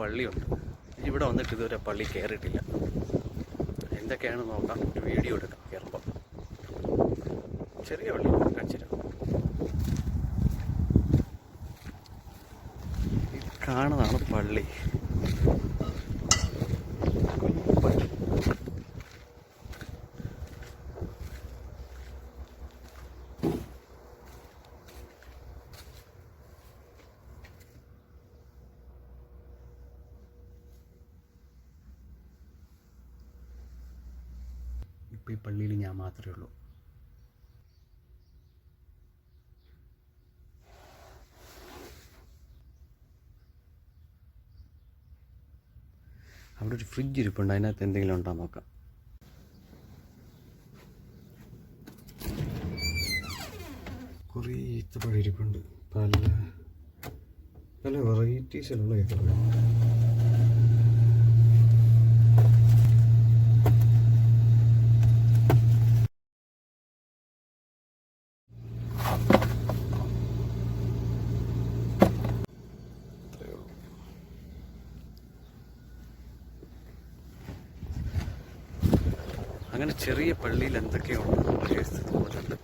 പള്ളിയുണ്ട്. ഇവിടെ വന്നിട്ട് ഇതുവരെ പള്ളി കയറിയിട്ടില്ല എന്തൊക്കെയാണ് നോക്കാം. ഒരു വീഡിയോ എടുക്കാം കയറുമ്പം ചെറിയ പള്ളി കാണിച്ചുതരാം ഇത് കാണുന്നതാണ് പള്ളി. ഇപ്പോൾ ഈ പള്ളിയിൽ ഞാൻ മാത്രമേ ഉള്ളൂ. അവിടെ ഒരു ഫ്രിഡ്ജ് ഇരിപ്പുണ്ട്. അതിനകത്ത് എന്തെങ്കിലും ഉണ്ടോ നോക്കാം. കുറേ ഈത്തപ്പഴം ഇരിപ്പുണ്ട്. പല പല വെറൈറ്റീസിലുള്ള ഈത്തപ്പഴം. അങ്ങനെ ചെറിയ പള്ളിയിൽ എന്തൊക്കെയുണ്ട് നമുക്ക് തോന്നുന്നുണ്ട്